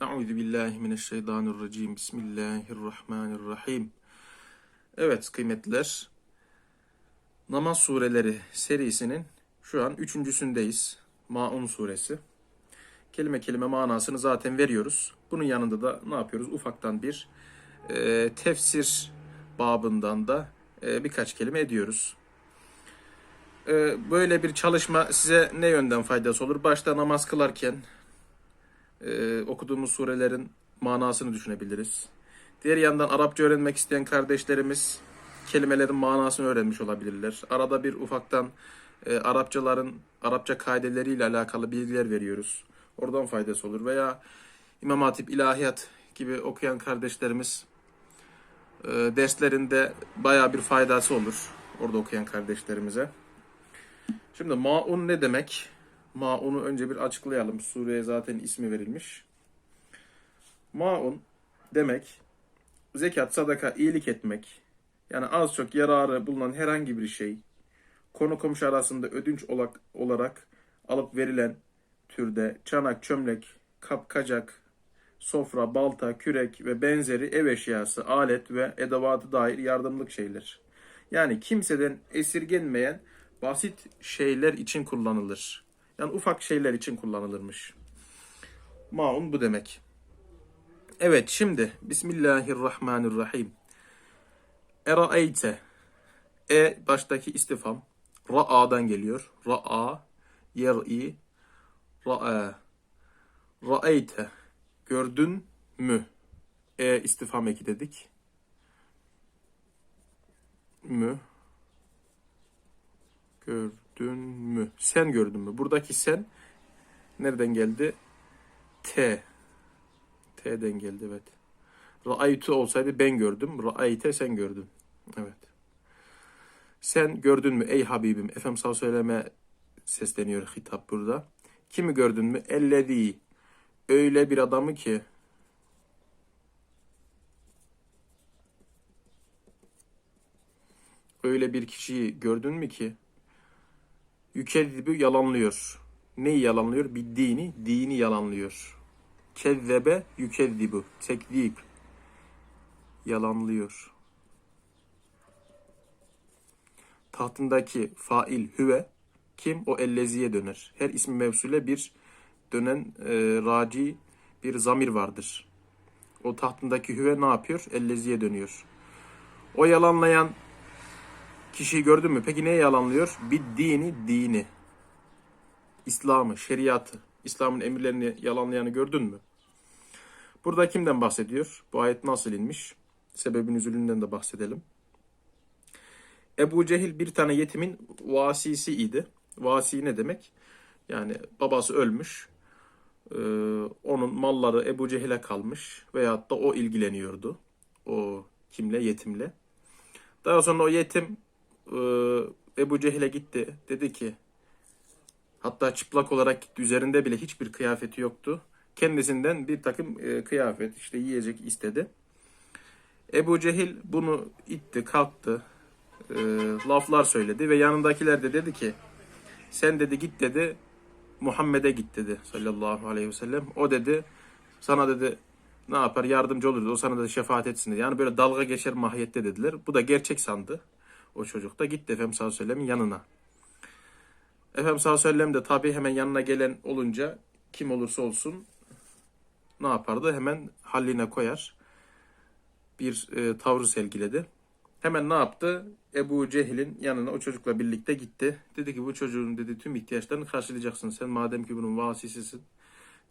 Euzu billahi mineşşeytanirracim. Bismillahirrahmanirrahim. Evet kıymetliler. Namaz sureleri serisinin şu an üçüncüsündeyiz. Maun suresi. Kelime kelime manasını zaten veriyoruz. Bunun yanında da ne yapıyoruz? Ufaktan bir e, tefsir babından da e, birkaç kelime ediyoruz. E, böyle bir çalışma size ne yönden faydası olur? Başta namaz kılarken e, okuduğumuz surelerin manasını düşünebiliriz. Diğer yandan Arapça öğrenmek isteyen kardeşlerimiz kelimelerin manasını öğrenmiş olabilirler. Arada bir ufaktan e, Arapçaların Arapça kaideleriyle alakalı bilgiler veriyoruz. Oradan faydası olur. Veya İmam Hatip, İlahiyat gibi okuyan kardeşlerimiz e, derslerinde baya bir faydası olur. Orada okuyan kardeşlerimize. Şimdi maun ne demek? Maun'u önce bir açıklayalım. Sureye zaten ismi verilmiş. Maun demek zekat, sadaka, iyilik etmek. Yani az çok yararı bulunan herhangi bir şey konu komşu arasında ödünç olarak, olarak alıp verilen türde çanak, çömlek, kap, kacak, sofra, balta, kürek ve benzeri ev eşyası, alet ve edevatı dair yardımlık şeyler. Yani kimseden esirgenmeyen basit şeyler için kullanılır. Yani ufak şeyler için kullanılırmış. Maun bu demek. Evet şimdi Bismillahirrahmanirrahim. Eraeyte. E baştaki istifam. Ra'adan geliyor. Ra'a, yer'i, ra'a. Ra'eyte. Gördün mü? E istifam eki dedik. Mü. Gördün mü? Sen gördün mü? Buradaki sen nereden geldi? T. T'den geldi evet. Ra'aytu olsaydı ben gördüm. Ra'ayte sen gördün. Evet. Sen gördün mü ey Habibim? Efendim sağ söyleme sesleniyor hitap burada. Kimi gördün mü? Ellezî. Öyle bir adamı ki öyle bir kişiyi gördün mü ki yükezzibu yalanlıyor. Neyi yalanlıyor? Bir dini, dini yalanlıyor. Kezzebe yükezzibu. Tekzip. Yalanlıyor. Tahtındaki fail hüve kim? O elleziye döner. Her ismi mevsule bir dönen e, raci bir zamir vardır. O tahtındaki hüve ne yapıyor? Elleziye dönüyor. O yalanlayan kişiyi gördün mü? Peki neye yalanlıyor? Bir dini, dini. İslam'ı, şeriatı, İslam'ın emirlerini yalanlayanı gördün mü? Burada kimden bahsediyor? Bu ayet nasıl inmiş? Sebebin üzülünden de bahsedelim. Ebu Cehil bir tane yetimin vasisi idi. Vasi ne demek? Yani babası ölmüş. Ee, onun malları Ebu Cehil'e kalmış. Veyahut da o ilgileniyordu. O kimle? Yetimle. Daha sonra o yetim e, Ebu Cehil'e gitti. Dedi ki hatta çıplak olarak gitti. Üzerinde bile hiçbir kıyafeti yoktu. Kendisinden bir takım e, kıyafet işte yiyecek istedi. Ebu Cehil bunu itti kalktı. E, laflar söyledi ve yanındakiler de dedi ki sen dedi git dedi Muhammed'e git dedi sallallahu aleyhi ve sellem. O dedi sana dedi ne yapar yardımcı olur dedi. O sana da şefaat etsin dedi. Yani böyle dalga geçer mahiyette dediler. Bu da gerçek sandı. O çocuk da gitti Efendimiz sallallahu aleyhi ve yanına. Efendimiz sallallahu aleyhi ve sellem de tabi hemen yanına gelen olunca kim olursa olsun ne yapardı? Hemen halline koyar. Bir e, tavrı sergiledi. Hemen ne yaptı? Ebu Cehil'in yanına o çocukla birlikte gitti. Dedi ki bu çocuğun dedi tüm ihtiyaçlarını karşılayacaksın. Sen madem ki bunun vasisisin.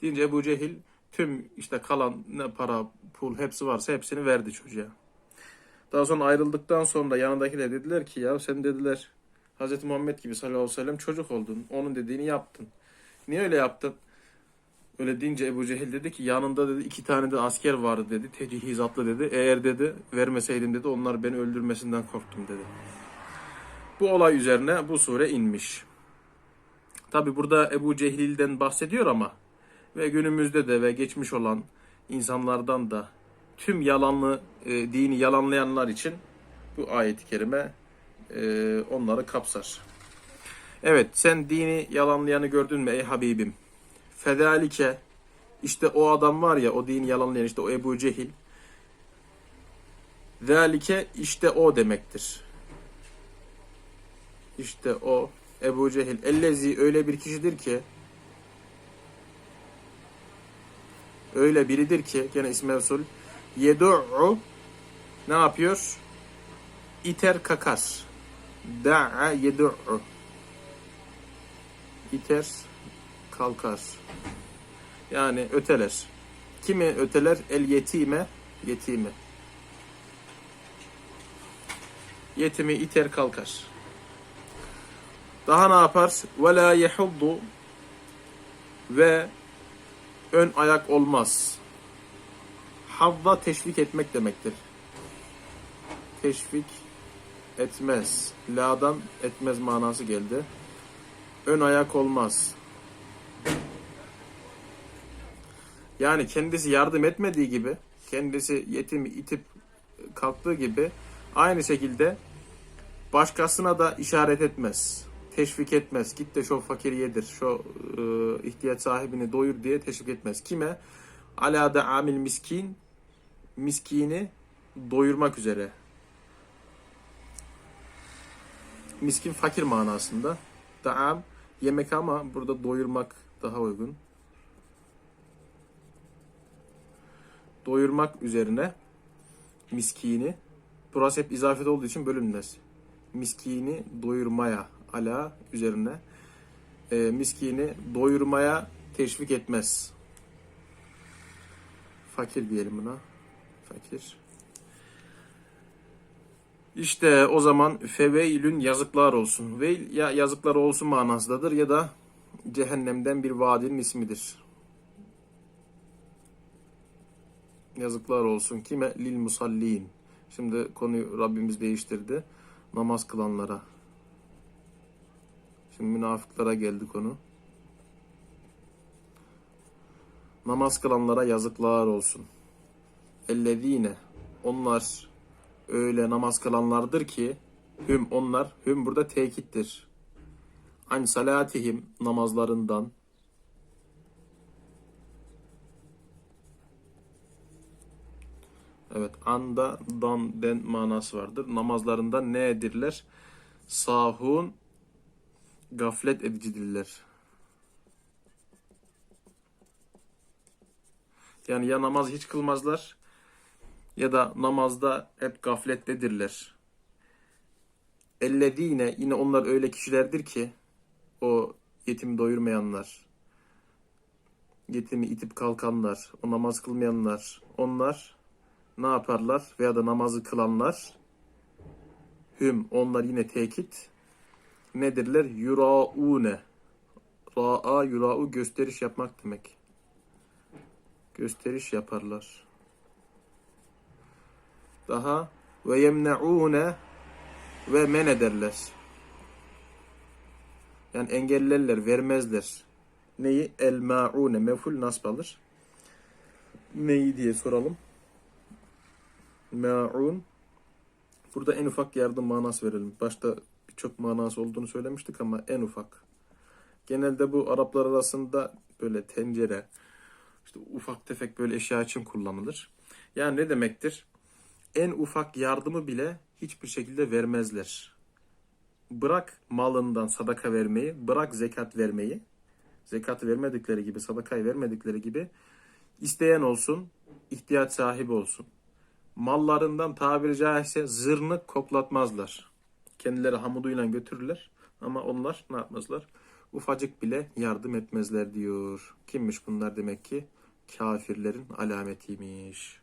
Deyince Ebu Cehil tüm işte kalan ne para, pul hepsi varsa hepsini verdi çocuğa. Daha sonra ayrıldıktan sonra yanındakiler dediler ki ya sen dediler Hz. Muhammed gibi sallallahu aleyhi ve sellem çocuk oldun. Onun dediğini yaptın. Niye öyle yaptın? Öyle deyince Ebu Cehil dedi ki yanında dedi iki tane de asker vardı dedi. Tecihizatlı dedi. Eğer dedi vermeseydim dedi onlar beni öldürmesinden korktum dedi. Bu olay üzerine bu sure inmiş. Tabi burada Ebu Cehil'den bahsediyor ama ve günümüzde de ve geçmiş olan insanlardan da tüm yalanlı e, dini yalanlayanlar için bu ayet-i kerime e, onları kapsar. Evet sen dini yalanlayanı gördün mü ey Habibim? Fedalike İşte o adam var ya o dini yalanlayan işte o Ebu Cehil. Zalike işte o demektir. İşte o Ebu Cehil. Ellezi öyle bir kişidir ki öyle biridir ki gene ismi mevsul yedu'u ne yapıyor? İter kakar. Da'a yedu'u iter kalkar. Yani öteler. Kimi öteler? El yetime yetime. Yetimi iter kalkar. Daha ne yapar? Ve la yehuddu ve ön ayak olmaz. Havva teşvik etmek demektir. Teşvik etmez. La'dan etmez manası geldi. Ön ayak olmaz. Yani kendisi yardım etmediği gibi, kendisi yetimi itip kalktığı gibi aynı şekilde başkasına da işaret etmez. Teşvik etmez. Git de şu fakiri yedir, şu e, ihtiyaç sahibini doyur diye teşvik etmez. Kime? Ala da amil miskin, miskini doyurmak üzere. Miskin fakir manasında. Daam yemek ama burada doyurmak daha uygun. Doyurmak üzerine miskini burası hep izafet olduğu için bölünmez. Miskini doyurmaya ala üzerine e, miskini doyurmaya teşvik etmez. Fakir diyelim buna. Fakir. İşte o zaman feveylün yazıklar olsun. Veil ya yazıklar olsun manasındadır ya da cehennemden bir vadinin ismidir. Yazıklar olsun kime? Lil musallin. Şimdi konuyu Rabbimiz değiştirdi. Namaz kılanlara. Şimdi münafıklara geldi konu. Namaz kılanlara yazıklar olsun. Ellezine. Onlar öyle namaz kılanlardır ki hüm onlar hüm burada tekittir. An salatihim namazlarından Evet anda dan den manası vardır. Namazlarından ne edirler? Sahun gaflet edicidirler. Yani ya namaz hiç kılmazlar ya da namazda hep gaflettedirler. Ellezine yine onlar öyle kişilerdir ki o yetimi doyurmayanlar, yetimi itip kalkanlar, o namaz kılmayanlar, onlar ne yaparlar veya da namazı kılanlar hüm onlar yine tekit nedirler? Yuraune. Ra'a yura'u gösteriş yapmak demek. Gösteriş yaparlar. Daha ve yemne'une ve men ederler. Yani engellerler, vermezler. Neyi? El ma'une. Meful nasb alır. Neyi diye soralım. Ma'un. Burada en ufak yardım manası verelim. Başta birçok manası olduğunu söylemiştik ama en ufak. Genelde bu Araplar arasında böyle tencere, işte ufak tefek böyle eşya için kullanılır. Yani ne demektir? En ufak yardımı bile hiçbir şekilde vermezler. Bırak malından sadaka vermeyi, bırak zekat vermeyi. Zekatı vermedikleri gibi, sadakayı vermedikleri gibi isteyen olsun, ihtiyaç sahibi olsun. Mallarından tabiri caizse zırnık koklatmazlar. Kendileri hamuduyla götürürler ama onlar ne yapmazlar? Ufacık bile yardım etmezler diyor. Kimmiş bunlar demek ki? Kafirlerin alametiymiş.